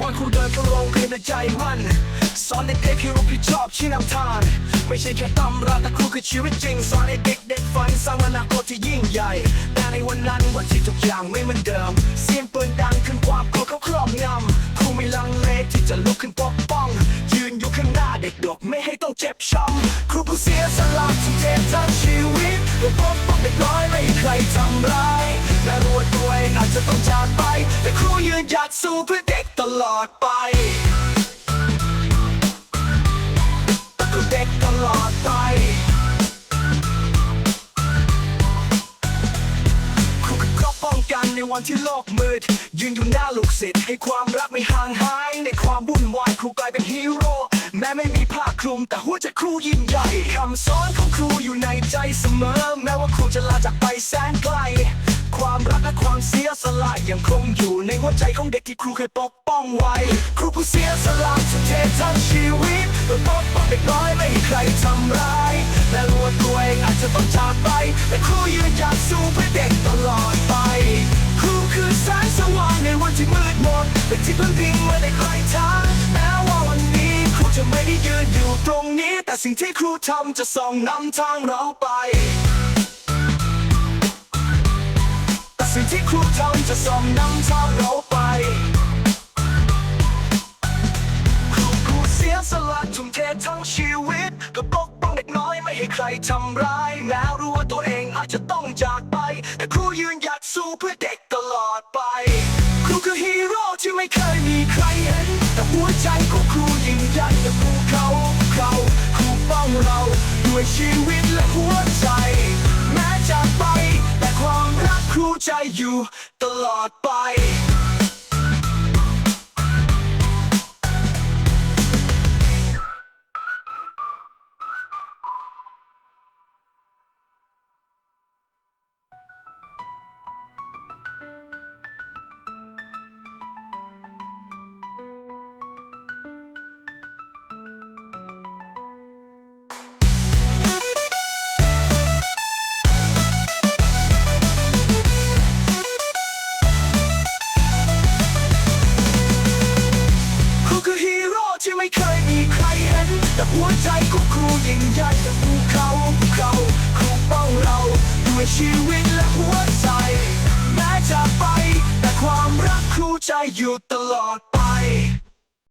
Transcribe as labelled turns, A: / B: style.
A: วันครูเดินเข้าโรงเรียนใจมันสอนเด็กๆให้รู้ผิดชอบชี้นำทาง ไม่ใช่แค่ตำราแต่ครูคือชีวิตจริง สอนให้เด็กเด็กๆฝันสร้างอนาคตที่ยิ่งใหญ่ แต่ในวันนั้นวันที่ทุกอย่างไม่เหมือนเดิม เสียงปืนดังขึ้นความกลัวเขาครอบงำครูไม่ลังเลที่จะลุกขึ้นปกป้อง ยืนอยู่ข้างหน้าเด็กดกไม่ให้ต้องเจ็บช้ำครูผู้เสียสละทุ่มเททั้งชีวิตเพื่อปกป้องเด็กน้อยไม่ใครทำร้ายแม้รู้ว่าตัวเองอาจจะต้องจากไป แต่ครูยืนหยัดสู้เพื่อเด็กต ลอดไปคือเด็กตลอดไปครูคือครอบป้องกันในวันที่โลกมืด ยืนอยู่หน้าลูกศิษย์ให้ความรักไม่ห่างหาย ในความวุ่นวายครูกลายเป็นฮีโร่แม้ไม่มีผ้าคลุมแต่หัวใจครูยิ่งใหญ่คำสอนของครูอยู่ในใจเสมอ แม้ว่าครูจะลาจากไปแสนไกล ความรักและความเสียสละยังคงอยู่ในหัวใจของเด็กที่ครูเคยปกป้องไว้ ครูผู้เสียสละทุ่มเททั้งชีวิตเพื่อปกป้องเด็กน้อยไม่ให้ใครทำร้ายแม้รู้ว่าตัวเองอาจจะต้องจากไป แต่ครูยืนหยัดสู้เพื่อเด็กตลอดไป ครูคือแสงสว่างในวันที่มืดมนเป็นที่พึ่งพิงเมื่อได้ใครทางแม้ว่าวันนี้ครูจะไม่ได้ยืนอยู่ตรงนี้ แต่สิ่งที่ครูทำจะส่องนำทางเราไป สิ่งที่ครูทำจะส่องนำทางเราไปครูผู้เสียสละทุ่มเททั้งชีวิต ก็ปกป้องเด็กน้อยไม่ให้ใครทำร้ายแม้รู้ว่าตัวเองอาจจะต้องจากไป แต่ครูยืนหยัดสู้เพื่อเด็กตลอดไป ครูคือฮีโร่ที่ไม่เคยมีใครเห็น แต่หัวใจของครูยิ่งใหญ่กับภูเขาเขาครูป้องเราด้วยชีวิตและหัว อยู่ตลอดไป แต่หัวใจของครูยิ่งใหญ่แต่ภูเขาภูเขาครูป้องเราด้วยชีวิตและหัวใจ แม้จะไป แต่ความรักครูใจอยู่ตลอดไป